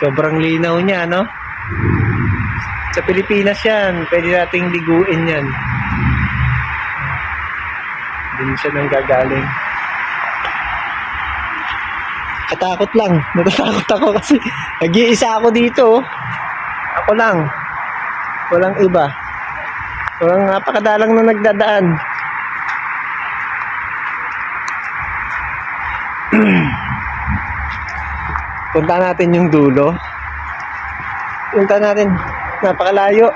Sobrang linaw niya, no? Sa Pilipinas yan, pwede nating liguin yan. Doon siya nang gagaling. Katakot lang. Natatakot ako kasi nag-iisa ako dito. oh. Ako lang. Walang iba. Walang napakadalang na nagdadaan. Punta natin yung dulo. Punta natin. Napakalayo.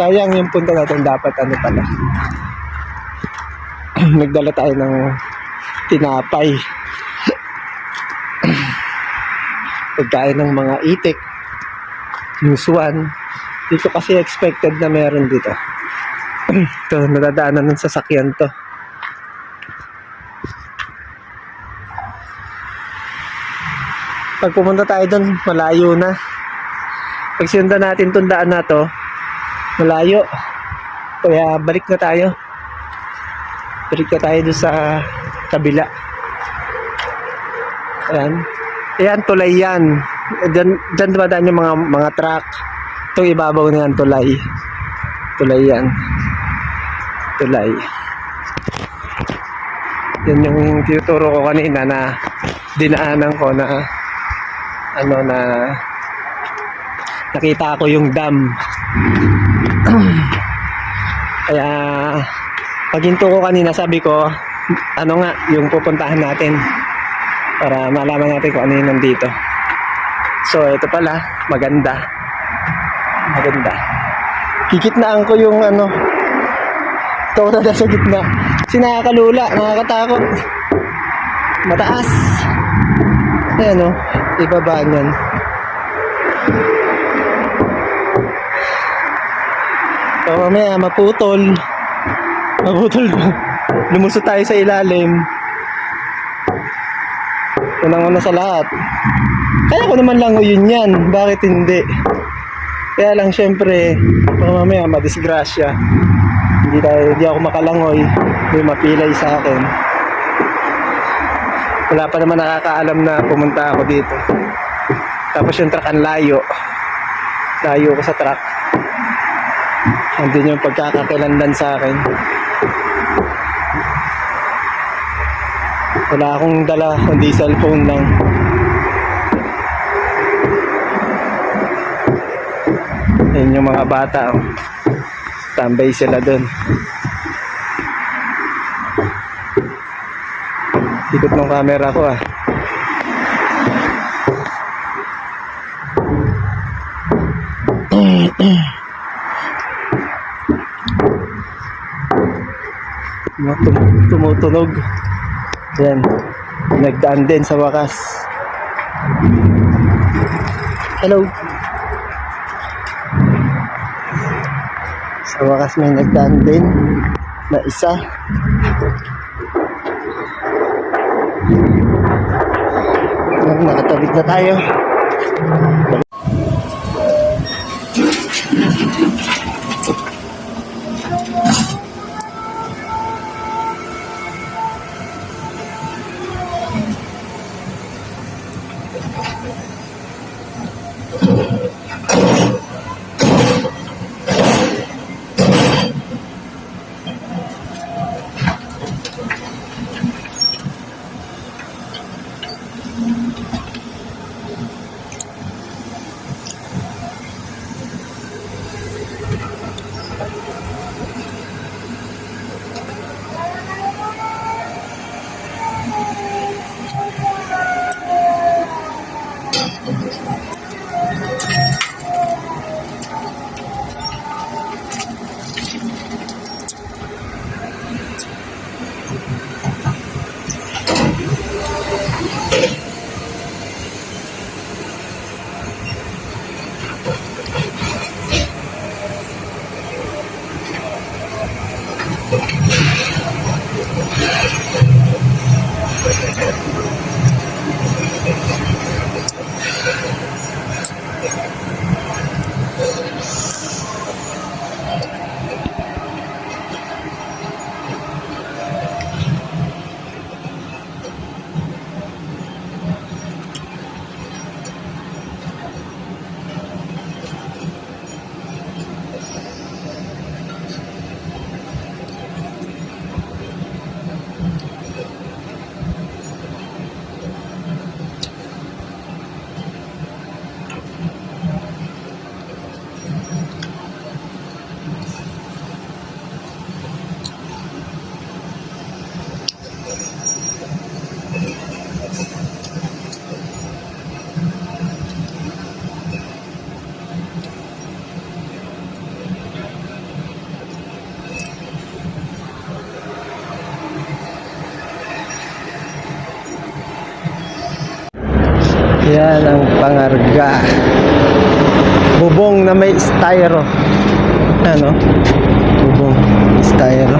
Sayang yung punta natin dapat ano pala. Nagdala tayo ng tinapay. Pagkain ng mga itik. Nusuan. Hindi ko kasi expected na meron dito. Ito, nadadaanan ng sasakyan to. Pag pumunta tayo doon, malayo na. Pag sinundan natin itong daan na to, malayo. Kaya balik na tayo. Balik na tayo doon sa kabila. Ayan. Ayan, tulay yan. Diyan, diyan dumadaan yung mga, mga truck. Itong ibabaw na tulay. Tulay yan. Tulay. Yan yung tinuturo ko kanina na dinaanan ko na ano na nakita ko yung dam. Kaya paginto ko kanina sabi ko ano nga yung pupuntahan natin para malaman natin kung ano yung nandito. So ito pala maganda. Maganda. Kikitnaan ko yung ano ito na nasa gitna. Kasi nakakalula, nakakatakot. Mataas. Ayan o, ibaba niyan. So mamaya maputol. Maputol. Lumusot tayo sa ilalim. Unang-una sa lahat. Kaya ko naman lang yun yan. Bakit hindi? Kaya lang syempre, mamaya madisgrasya. Hindi, tayo, hindi ako makalangoy. May mapilay sa akin. Wala pa naman nakakaalam na pumunta ako dito. Tapos yung truck ang layo. Layo ko sa truck. Andun yung pagkakakilandan sa akin. Wala akong dala, kundi cellphone lang. Ayun yung mga bata. oh. Tambay sila dun. Ikot ng camera ko ah. Tum- tumutunog. Yan. Nagdaan din sa wakas. Hello. Sa wakas may nagdaan din na isa. Yan, nakatawid na tayo. Yan ang pangarga. Bubong na may styro. Ano? Bubong styro.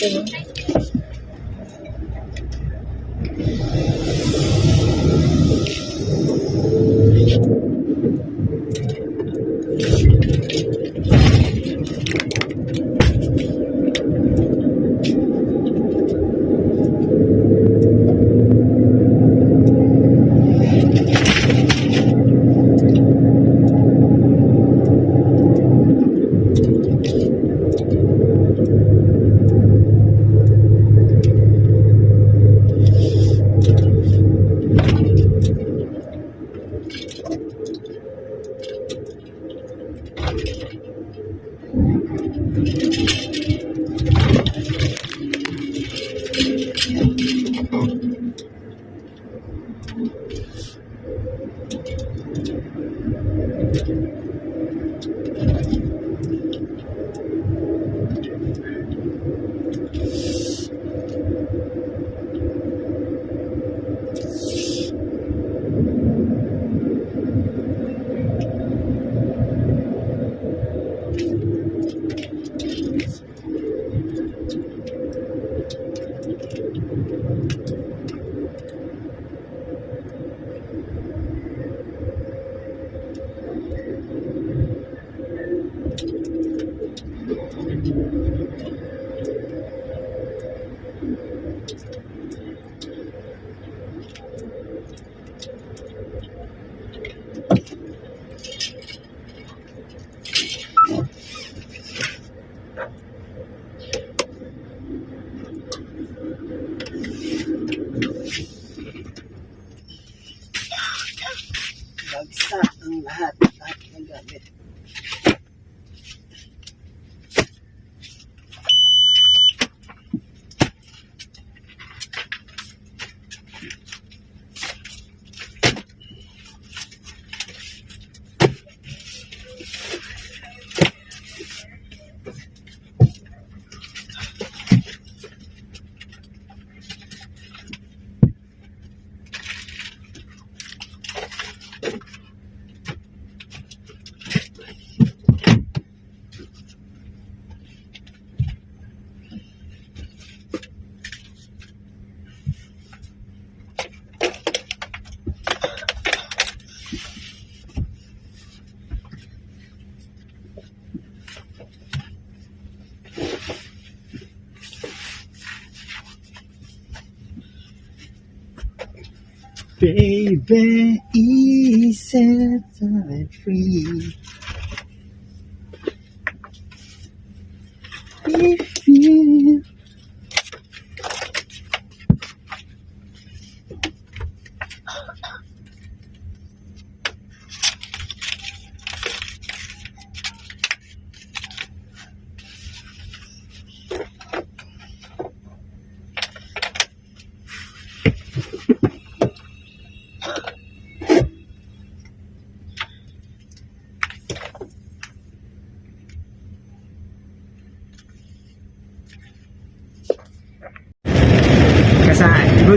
দেবো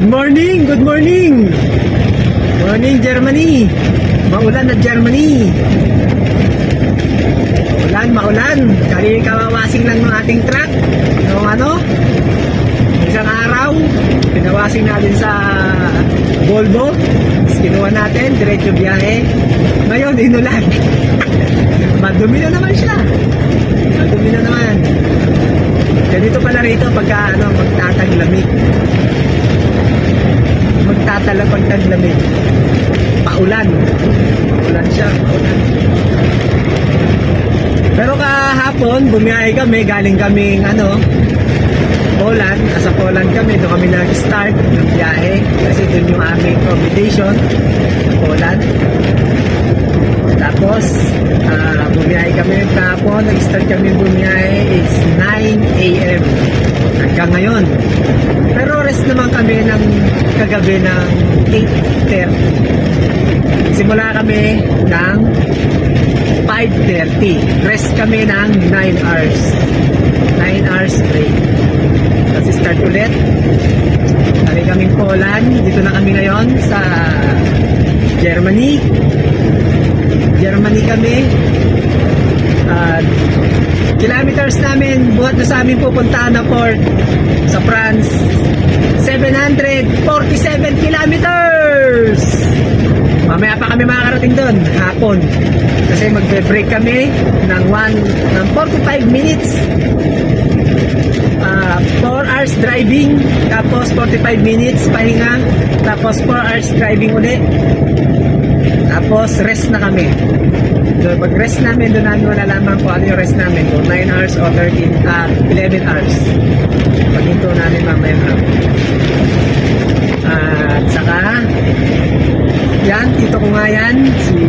Good morning! Good morning! Morning, Germany! Maulan na Germany! Maulan, maulan! Kali kawawasing lang ng ating truck. Yung ano? Isang araw, pinawasing natin sa Volvo. Tapos kinuha natin, diretso biyahe. Ngayon, inulan. Madumi na naman siya. Madumi na naman. Ganito pala rito pagka ano, magtataglamig. Magtatala pagtaglamig. Paulan. Paulan siya, paulan. Pero kahapon, bumiyahe kami, galing kaming ano, Poland. Sa Poland kami, doon kami nag-start ng biyahe. Kasi doon yung aming accommodation. Poland. Tapos, ah, bumiyahe kami tapon. Nag-start kami bumiyahe is 9 a.m. Hanggang ngayon. Pero rest naman kami ng kagabi ng 8.30. Simula kami ng 5.30. Rest kami ng 9 hours. 9 hours break. Tapos start ulit. Kami kaming Poland. Dito na kami ngayon sa Germany. Germany kami. At kilometers namin buhat na sa amin pupuntahan na port sa France. 747 kilometers! Mamaya pa kami makakarating doon, hapon. Kasi magbe-break kami ng 1 ng 45 minutes. Ah, 4 hours driving, tapos 45 minutes pahinga, tapos 4 hours driving ulit. Tapos rest na kami. So, pag rest namin, doon namin malalaman kung ano yung rest namin. Kung 9 hours o 13, ah, 11 hours. Pag ito namin mamaya hapon. At saka, yan, tito ko nga yan, si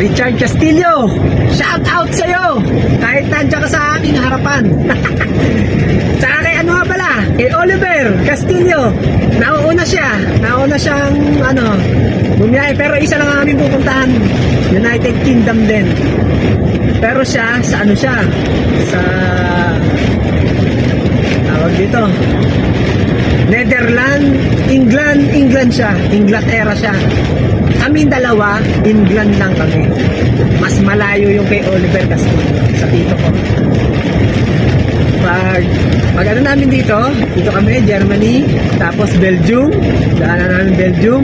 Richard Castillo. Shout out sa'yo! Kahit nandiyan ka sa aking harapan. Saka kay ano kay Oliver Castillo. Nauuna siya. Nauuna siyang, ano, bumiyahe. Pero isa lang ang aming pupuntahan. United Kingdom din. Pero siya, sa ano siya? Sa, tawag dito, Netherlands, England, England siya. Inglaterra siya. Kaming dalawa, England lang kami. Mas malayo yung kay Oliver Castillo sa tito ko. Pag, pag ano namin dito, dito kami, Germany, tapos Belgium, daanan namin Belgium,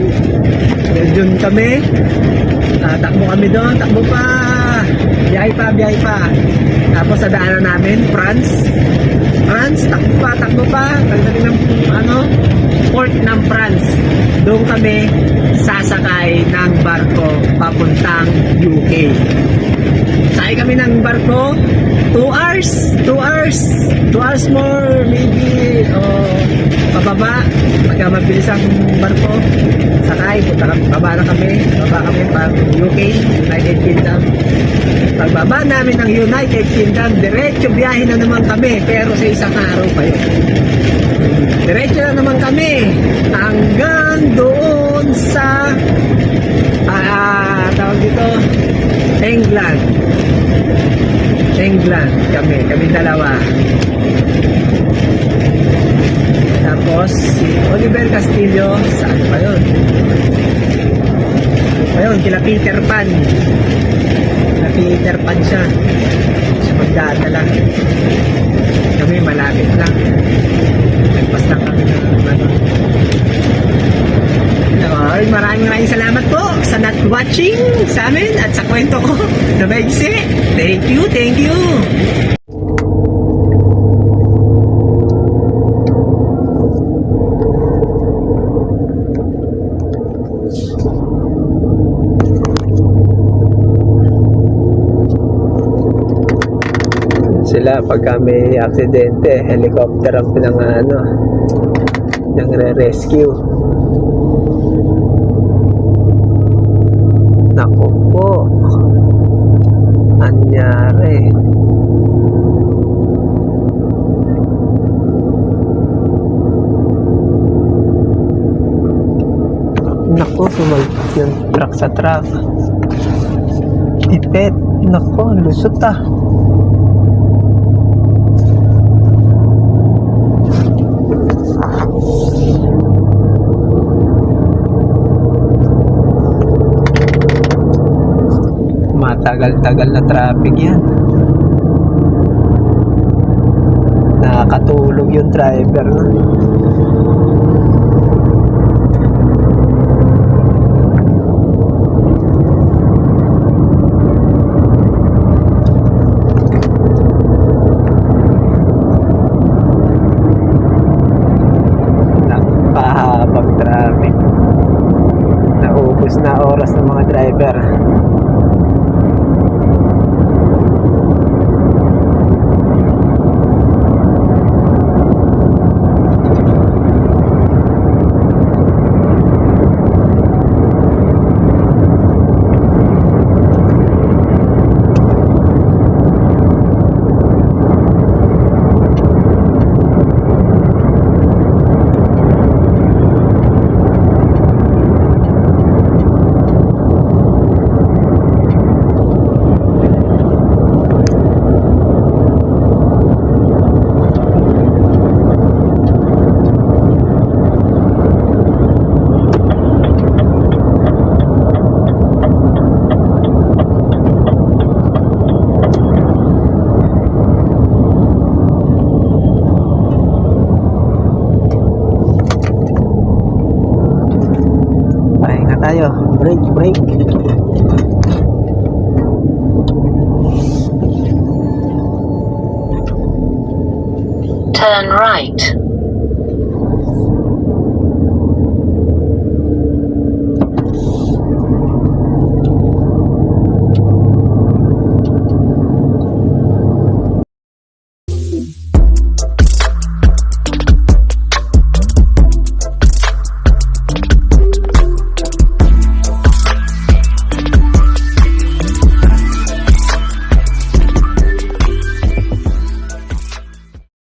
Belgium kami, Ah, takbo kami doon, takbo pa, biyahe pa, biyahe pa. Tapos sa daanan namin, France, France, takbo pa, takbo pa, pagdating ng ano, port ng France. Doon kami sasakay ng barko papuntang UK. Sakay kami ng barko, 2 hours, 2 hours, 2 hours more, maybe, o pababa, pagka mabilis ang barko, sakay, punta kami, baba na kami, baba kami pag UK, United Kingdom. Pagbaba namin ng United Kingdom, diretso biyahe na naman kami, pero sa isang araw pa yun. Diretso na naman kami hanggang doon sa ah, tawag dito England. England kami, kami dalawa. Tapos si Oliver Castillo, saan pa yun? Ayun, kila Peter Pan. Kila Peter Pan siya. Siya magdadala. Kami malapit lang. Nagpas lang kami ng ano. Ay, maraming maraming salamat po sa not watching sa amin at sa kwento ko na maigsi. Thank you, thank you. sila pagka may aksidente helicopter ang pinang ano nang re-rescue truck sa truck. Ipet. Naku, ang lusot ah. Matagal-tagal na traffic yan. Nakakatulog yung driver no? right.